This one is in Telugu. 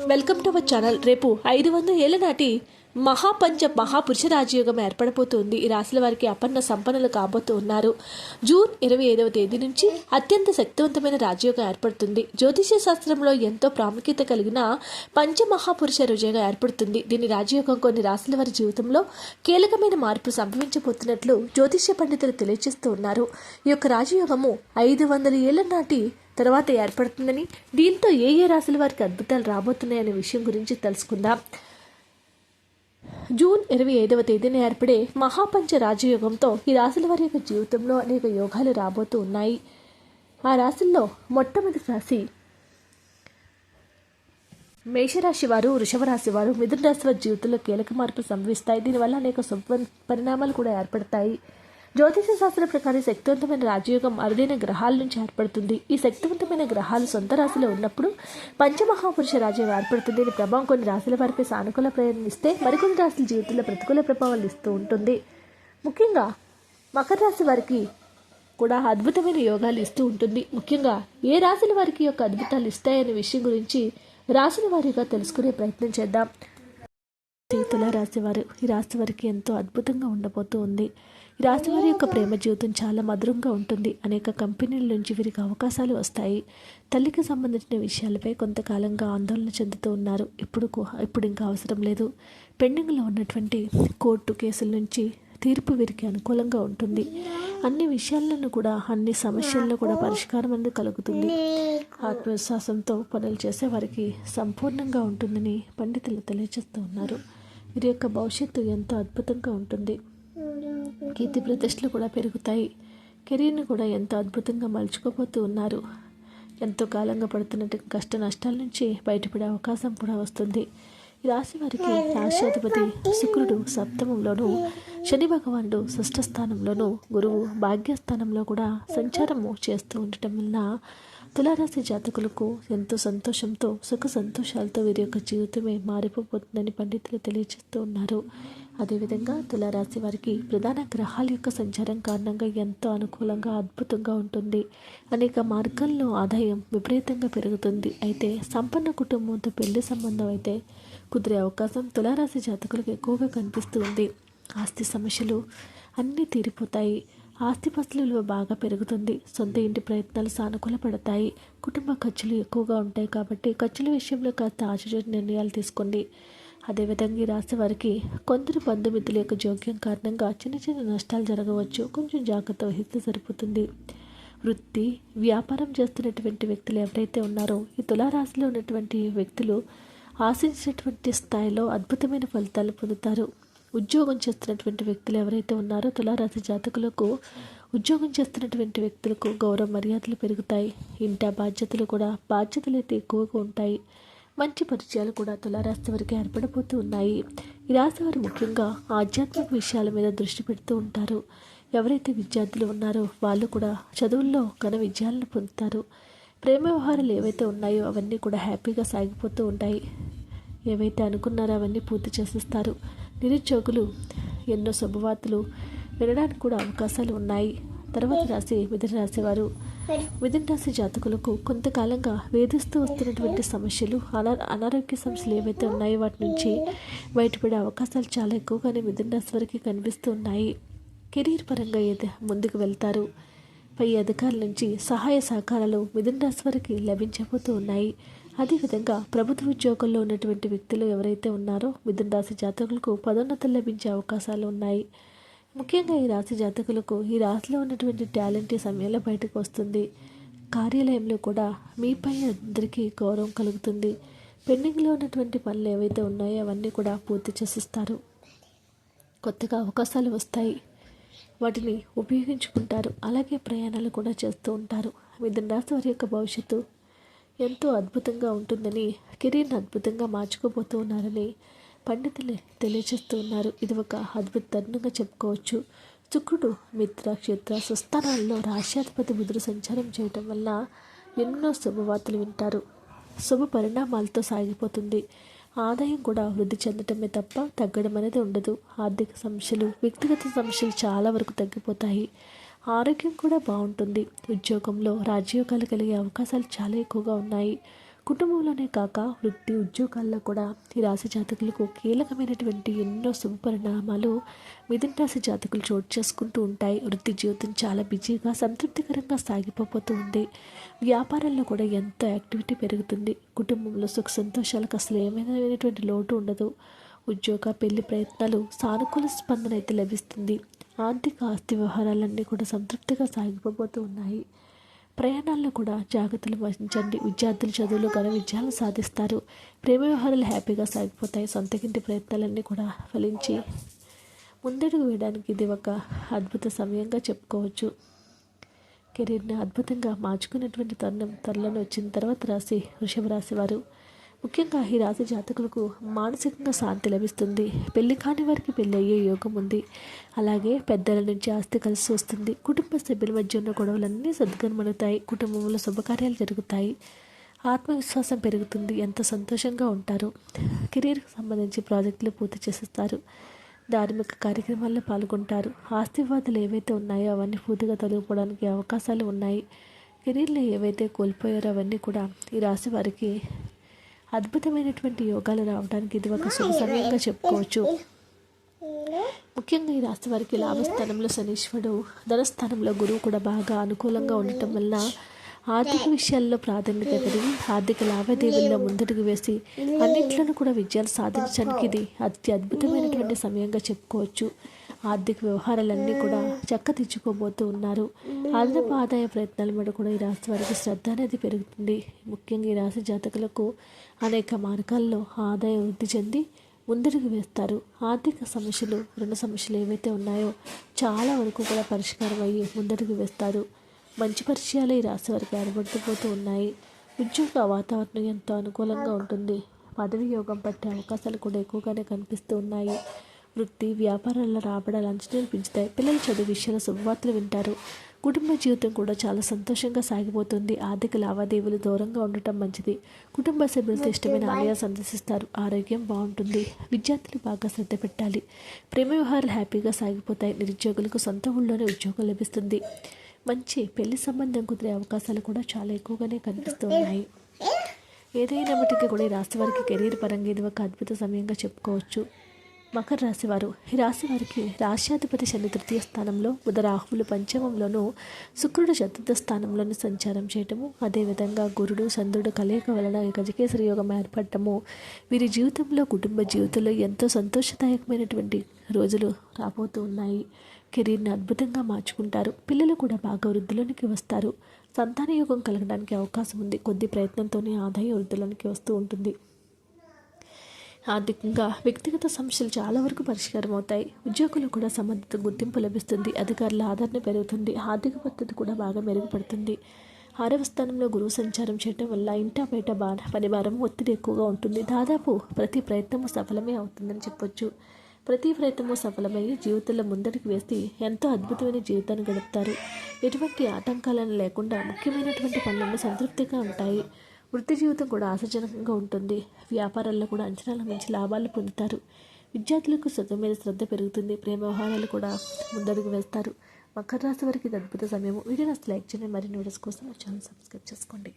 Welcome to our channel. రేపు ఐదు వందల ఏళ్ళ నాటి మహాపంచ మహాపురుష రాజయోగం ఏర్పడబోతోంది. ఈ రాశుల వారికి అపన్న సంపన్నులు కాబోతూ ఉన్నారు జూన్ ఇరవై ఐదవ తేదీ నుంచి అత్యంత శక్తివంతమైన రాజయోగం ఏర్పడుతుంది. జ్యోతిష్య శాస్త్రంలో ఎంతో ప్రాముఖ్యత కలిగిన పంచ రుజయోగం ఏర్పడుతుంది. దీని రాజయోగం కొన్ని రాశుల వారి జీవితంలో కీలకమైన మార్పు సంభవించబోతున్నట్లు జ్యోతిష్య పండితులు తెలియజేస్తూ ఉన్నారు. ఈ యొక్క రాజయోగము ఐదు వందల ఏళ్ళ నాటి తర్వాత ఏర్పడుతుందని దీంతో ఏ ఏ రాశుల వారికి అద్భుతాలు రాబోతున్నాయనే విషయం గురించి తెలుసుకుందాం. జూన్ ఇరవై ఐదవ తేదీన ఏర్పడే మహాపంచ రాజయోగంతో ఈ రాశుల వారి యొక్క జీవితంలో అనేక యోగాలు రాబోతూ ఉన్నాయి. ఆ రాశుల్లో మొట్టమొదటి రాశి మేషరాశి వారు వృషభ రాశి వారు మిథున రాశి వారి జీవితంలో కీలక మార్పులు సంభవిస్తాయి. దీనివల్ల అనేక శుభ పరిణామాలు కూడా ఏర్పడతాయి. జ్యోతిష శాస్త్ర ప్రకారం శక్తివంతమైన రాజయోగం అరుదైన గ్రహాల నుంచి ఏర్పడుతుంది. ఈ శక్తివంతమైన గ్రహాలు సొంత రాశిలో ఉన్నప్పుడు పంచమహాపురుష రాజ్యం ఏర్పడుతుంది దీని ప్రభావం కొన్ని రాశుల వారిపై సానుకూల ప్రయాణిస్తే మరికొన్ని రాశుల జీవితంలో ప్రతికూల ప్రభావాలు ఇస్తూ ఉంటుంది. ముఖ్యంగా మకర రాశి వారికి కూడా అద్భుతమైన యోగాలు ఇస్తూ ఉంటుంది. ముఖ్యంగా ఏ రాశుల వారికి యొక్క అద్భుతాలు ఇస్తాయనే విషయం గురించి రాశుల వారిగా తెలుసుకునే ప్రయత్నం చేద్దాం. తుల ఈ రాశి వారికి ఎంతో అద్భుతంగా ఉండబోతూ ఉంది. ఈ రాశి వారి యొక్క ప్రేమ జీవితం చాలా మధురంగా ఉంటుంది. అనేక కంపెనీల నుంచి వీరికి అవకాశాలు వస్తాయి. తల్లికి సంబంధించిన విషయాలపై కొంతకాలంగా ఆందోళన చెందుతూ ఉన్నారు. ఇప్పుడు ఇప్పుడు ఇంకా అవసరం లేదు. పెండింగ్లో ఉన్నటువంటి కోర్టు కేసుల నుంచి తీర్పు వీరికి అనుకూలంగా ఉంటుంది. అన్ని విషయాలను కూడా అన్ని సమస్యల్లో కూడా పరిష్కారం అనేది కలుగుతుంది. ఆత్మవిశ్వాసంతో పనులు చేసే వారికి సంపూర్ణంగా ఉంటుందని పండితులు తెలియజేస్తూ ఉన్నారు. వీరి యొక్క భవిష్యత్తు ఎంతో అద్భుతంగా ఉంటుంది. కీర్తి ప్రతిష్టలు కూడా పెరుగుతాయి. కెరీర్ని కూడా ఎంతో అద్భుతంగా మలుచుకోబోతూ ఉన్నారు. ఎంతో కాలంగా పడుతున్న కష్ట నష్టాల నుంచి బయటపడే అవకాశం కూడా వస్తుంది. ఈ రాశి వారికి రాష్ట్రాధిపతి శుక్రుడు సప్తమంలోను శని భగవానుడు షష్ఠ స్థానంలోను గురువు భాగ్యస్థానంలో కూడా సంచారము చేస్తూ ఉండటం వలన తులారాశి జాతకులకు ఎంతో సంతోషంతో సుఖ సంతోషాలతో వీరి యొక్క జీవితమే మారిపోతుందని పండితులు తెలియజేస్తూ ఉన్నారు. అదేవిధంగా తులారాశి వారికి ప్రధాన గ్రహాల యొక్క సంచారం కారణంగా ఎంతో అనుకూలంగా అద్భుతంగా ఉంటుంది. అనేక మార్గాల్లో ఆదాయం విపరీతంగా పెరుగుతుంది. అయితే సంపన్న కుటుంబంతో పెళ్ళి సంబంధం అయితే కుదిరే అవకాశం తులారాశి జాతకులకు ఎక్కువగా కనిపిస్తుంది ఆస్తి సమస్యలు అన్నీ తీరిపోతాయి. ఆస్తిపస్తుల విలువ బాగా పెరుగుతుంది. సొంత ఇంటి ప్రయత్నాలు సానుకూల పడతాయి. కుటుంబ ఖర్చులు ఎక్కువగా ఉంటాయి కాబట్టి ఖర్చుల విషయంలో కాస్త ఆశ్చర్య నిర్ణయాలు తీసుకోండి. అదేవిధంగా ఈ రాశి వారికి కొందరు బంధుమిత్రుల యొక్క జోక్యం కారణంగా చిన్న చిన్న నష్టాలు జరగవచ్చు. కొంచెం జాగ్రత్త వహిస్తే సరిపోతుంది. వృత్తి వ్యాపారం చేస్తున్నటువంటి వ్యక్తులు ఎవరైతే ఉన్నారో ఈ తులారాశిలో ఉన్నటువంటి వ్యక్తులు ఆశించినటువంటి స్థాయిలో అద్భుతమైన ఫలితాలు పొందుతారు. ఉద్యోగం చేస్తున్నటువంటి వ్యక్తులు ఎవరైతే ఉన్నారో తులారాశి జాతకులకు ఉద్యోగం చేస్తున్నటువంటి వ్యక్తులకు గౌరవ మర్యాదలు పెరుగుతాయి. ఇంట బాధ్యతలు కూడా బాధ్యతలు అయితే ఎక్కువగా ఉంటాయి. మంచి పరిచయాలు కూడా తులారాశి వారికి ఏర్పడబోతూ ఉన్నాయి. ఈ రాశి వారు ముఖ్యంగా ఆధ్యాత్మిక విషయాల మీద దృష్టి పెడుతూ ఉంటారు. ఎవరైతే విద్యార్థులు ఉన్నారో వాళ్ళు కూడా చదువుల్లో ఘన విజయాలను పొందుతారు. ప్రేమ వ్యవహారాలు ఏవైతే ఉన్నాయో అవన్నీ కూడా హ్యాపీగా సాగిపోతూ ఉంటాయి. ఏవైతే అనుకున్నారో అవన్నీ పూర్తి చేసేస్తారు. నిరుద్యోగులు ఎన్నో శుభవార్తలు వినడానికి కూడా అవకాశాలు ఉన్నాయి. తర్వాత రాశి మిథున రాశి వారు. మిథున రాశి జాతకులకు కొంతకాలంగా వేధిస్తూ వస్తున్నటువంటి సమస్యలు అనా అనారోగ్య సమస్యలు ఏవైతే ఉన్నాయో వాటి నుంచి బయటపడే అవకాశాలు చాలా ఎక్కువగానే మిథున రాశి వారికి కనిపిస్తూ ఉన్నాయి. కెరీర్ పరంగా ఏది ముందుకు వెళ్తారు? పై అధికారుల నుంచి సహాయ సహకారాలు మిథున రాశి వారికి లభించబోతూ ఉన్నాయి. అదేవిధంగా ప్రభుత్వ ఉద్యోగంలో ఉన్నటువంటి వ్యక్తులు ఎవరైతే ఉన్నారో మిథున రాశి జాతకులకు పదోన్నతులు లభించే అవకాశాలు ఉన్నాయి. ముఖ్యంగా ఈ రాశి జాతకులకు ఈ రాశిలో ఉన్నటువంటి టాలెంట్ ఈ సమయంలో బయటకు వస్తుంది. కార్యాలయంలో కూడా మీపై అందరికీ గౌరవం కలుగుతుంది. పెండింగ్లో ఉన్నటువంటి పనులు ఏవైతే ఉన్నాయో అవన్నీ కూడా పూర్తి చేసిస్తారు. కొత్తగా అవకాశాలు వస్తాయి. వాటిని ఉపయోగించుకుంటారు. అలాగే ప్రయాణాలు కూడా చేస్తూ ఉంటారు. మిథున రాశి వారి యొక్క భవిష్యత్తు ఎంతో అద్భుతంగా ఉంటుందని కెరీర్ని అద్భుతంగా మార్చుకోబోతూ ఉన్నారని పండితులు తెలియజేస్తూ ఉన్నారు. ఇది ఒక అద్భుత తరుణంగా చెప్పుకోవచ్చు. శుక్రుడు మిత్ర క్షేత్ర స్వస్థానాల్లో రాష్ట్రాధిపతి బుధుడు సంచారం చేయటం వల్ల ఎన్నో శుభవార్తలు వింటారు. శుభ పరిణామాలతో సాగిపోతుంది. ఆదాయం కూడా వృద్ధి చెందటమే తప్ప తగ్గడం అనేది ఉండదు. ఆర్థిక సమస్యలు వ్యక్తిగత సమస్యలు చాలా వరకు తగ్గిపోతాయి. ఆరోగ్యం కూడా బాగుంటుంది. ఉద్యోగంలో రాజయోగాలు కలిగే అవకాశాలు చాలా ఎక్కువగా ఉన్నాయి. కుటుంబంలోనే కాక వృత్తి ఉద్యోగాల్లో కూడా ఈ రాశి జాతకులకు కీలకమైనటువంటి ఎన్నో శుభ పరిణామాలు మిథున రాశి జాతకులు చోటు చేసుకుంటూ ఉంటాయి. వృత్తి జీవితం చాలా బిజీగా సంతృప్తికరంగా సాగిపోతూ ఉంది. వ్యాపారంలో కూడా ఎంతో యాక్టివిటీ పెరుగుతుంది. కుటుంబంలో సుఖ సంతోషాలకు అసలు ఏమైనటువంటి లోటు ఉండదు. ఉద్యోగ పెళ్ళి ప్రయత్నాలు సానుకూల స్పందన అయితే లభిస్తుంది. ఆర్థిక ఆస్తి వ్యవహారాలన్నీ కూడా సంతృప్తిగా సాగిపోతూ ఉన్నాయి. ప్రయాణాల్లో కూడా జాగ్రత్తలు వహించండి. విద్యార్థులు చదువులు ఘన విజయాలు సాధిస్తారు. ప్రేమ వ్యవహారాలు హ్యాపీగా సాగిపోతాయి. సొంతకింటి ప్రయత్నాలన్నీ కూడా ఫలించి ముందడుగు వేయడానికి ఇది ఒక అద్భుత సమయంగా చెప్పుకోవచ్చు. కెరీర్ని అద్భుతంగా మార్చుకునేటువంటి తరుణం త్వరలోనే వచ్చిన తర్వాత రాశి వృషభ రాశి వారు ముఖ్యంగా ఈ రాశి జాతకులకు మానసికంగా శాంతి లభిస్తుంది. పెళ్ళి కాని వారికి పెళ్ళి అయ్యే యోగం ఉంది. అలాగే పెద్దల నుంచి ఆస్తి కలిసి వస్తుంది. కుటుంబ సభ్యుల మధ్య ఉన్న గొడవలన్నీ సద్గమనుతాయి కుటుంబంలో శుభకార్యాలు జరుగుతాయి. ఆత్మవిశ్వాసం పెరుగుతుంది. ఎంత సంతోషంగా ఉంటారు. కెరీర్కి సంబంధించి ప్రాజెక్టులు పూర్తి చేసేస్తారు. ధార్మిక కార్యక్రమాల్లో పాల్గొంటారు. ఆస్తివాదులు ఏవైతే ఉన్నాయో అవన్నీ పూర్తిగా తొలగిపోవడానికి అవకాశాలు ఉన్నాయి. కెరీర్లో ఏవైతే కోల్పోయారో అవన్నీ కూడా ఈ రాశి వారికి అద్భుతమైనటువంటి యోగాలు రావడానికి ఇది ఒక శుభ సమయంగా చెప్పుకోవచ్చు. ముఖ్యంగా ఈ రాశి వారికి లాభస్థానంలో శనీశ్వరుడు ధనస్థానంలో గురువు కూడా బాగా అనుకూలంగా ఉండటం వల్ల ఆర్థిక విషయాల్లో ప్రాధాన్యత పెరిగి ఆర్థిక లావాదేవీల్లో ముందడుగు వేసి అన్నింటిలోనూ కూడా విజయాలు సాధించడానికి ఇది అతి అద్భుతమైనటువంటి సమయంగా చెప్పుకోవచ్చు. ఆర్థిక వ్యవహారాలన్నీ కూడా చక్క తెచ్చుకోబోతూ ఉన్నారు. అదనపు ఆదాయ ప్రయత్నాల మీద కూడా ఈ రాశి వారికి శ్రద్ధ అనేది పెరుగుతుంది. ముఖ్యంగా ఈ రాశి జాతకులకు అనేక మార్గాల్లో ఆదాయం వృద్ధి చెంది ముందడుగు వేస్తారు. ఆర్థిక సమస్యలు రుణ సమస్యలు ఏవైతే ఉన్నాయో చాలా వరకు కూడా పరిష్కారం అయ్యి ముందడుగు వేస్తారు. మంచి పరిచయాలు ఈ రాశి వారికి ఏర్పడుతూ ఉన్నాయి. ఉద్యోగ వాతావరణం ఎంతో అనుకూలంగా ఉంటుంది. పదవి యోగం పట్టే అవకాశాలు కూడా ఎక్కువగానే కనిపిస్తూ ఉన్నాయి. వృత్తి వ్యాపారాల రాబడాలు అంచనాలు పెంచుతాయి. పిల్లల చదువు విషయాల శుభవార్తలు వింటారు. కుటుంబ జీవితం కూడా చాలా సంతోషంగా సాగిపోతుంది. ఆర్థిక లావాదేవీలు దూరంగా ఉండటం మంచిది. కుటుంబ సభ్యులతో ఇష్టమైన ఆలయాలు సందర్శిస్తారు. ఆరోగ్యం బాగుంటుంది. విద్యార్థులు బాగా శ్రద్ధ పెట్టాలి. ప్రేమ వ్యవహారాలు హ్యాపీగా సాగిపోతాయి. నిరుద్యోగులకు సొంత ఊళ్ళోనే ఉద్యోగం లభిస్తుంది. మంచి పెళ్ళి సంబంధం కుదిరే అవకాశాలు కూడా చాలా ఎక్కువగానే కనిపిస్తున్నాయి. ఏదైనప్పటికీ కూడా ఈ రాశి వారికి కెరీర్ పరంగా ఇది ఒక అద్భుత సమయంగా చెప్పుకోవచ్చు. మకర రాశివారు. ఈ రాశి వారికి రాష్ట్రాధిపతి శని తృతీయ స్థానంలో బుధ రాహువులు పంచమంలోనూ శుక్రుడు చతుర్థ స్థానంలోనూ సంచారం చేయటము అదేవిధంగా గురుడు చంద్రుడు కలయిక వలన ఈ గజకేసరి యోగం ఏర్పడటము వీరి జీవితంలో కుటుంబ జీవితంలో ఎంతో సంతోషదాయకమైనటువంటి రోజులు రాబోతూ ఉన్నాయి. కెరీర్ని అద్భుతంగా మార్చుకుంటారు. పిల్లలు కూడా బాగా వృద్ధిలోనికి వస్తారు. సంతాన యోగం కలగడానికి అవకాశం ఉంది. కొద్ది ప్రయత్నంతోనే ఆదాయం వృద్ధిలోనికి వస్తూ ఉంటుంది. ఆర్థికంగా వ్యక్తిగత సమస్యలు చాలా వరకు పరిష్కారం అవుతాయి ఉద్యోగులు కూడా సమర్థత గుర్తింపు లభిస్తుంది. అధికారుల ఆదరణ పెరుగుతుంది. ఆర్థిక పద్ధతి కూడా బాగా మెరుగుపడుతుంది. ఆరవ స్థానంలో గురువు సంచారం చేయడం వల్ల ఇంటా బయట బా పనిభారం ఒత్తిడి ఎక్కువగా ఉంటుంది. దాదాపు ప్రతి ప్రయత్నము సఫలమే అవుతుందని చెప్పొచ్చు. ప్రతి ప్రయత్నము సఫలమయ్యి జీవితంలో ముందడికి వేసి ఎంతో అద్భుతమైన జీవితాన్ని గడుపుతారు. ఎటువంటి ఆటంకాలను లేకుండా ముఖ్యమైనటువంటి పనులను సంతృప్తిగా ఉంటాయి. వృత్తి జీవితం కూడా ఆశాజనకంగా ఉంటుంది. వ్యాపారాల్లో కూడా అంచనాల మంచి లాభాలు పొందుతారు. విద్యార్థులకు చదువు మీద శ్రద్ధ పెరుగుతుంది. ప్రేమ వ్యవహారాలు కూడా ముందడుగు వేస్తారు. మకర రాశి వారికి ఇది అద్భుత సమయం వీడియో అసలు లైక్ చేయండి. మరిన్ని వీడియోస్ కోసం ఛానల్ సబ్స్క్రైబ్ చేసుకోండి.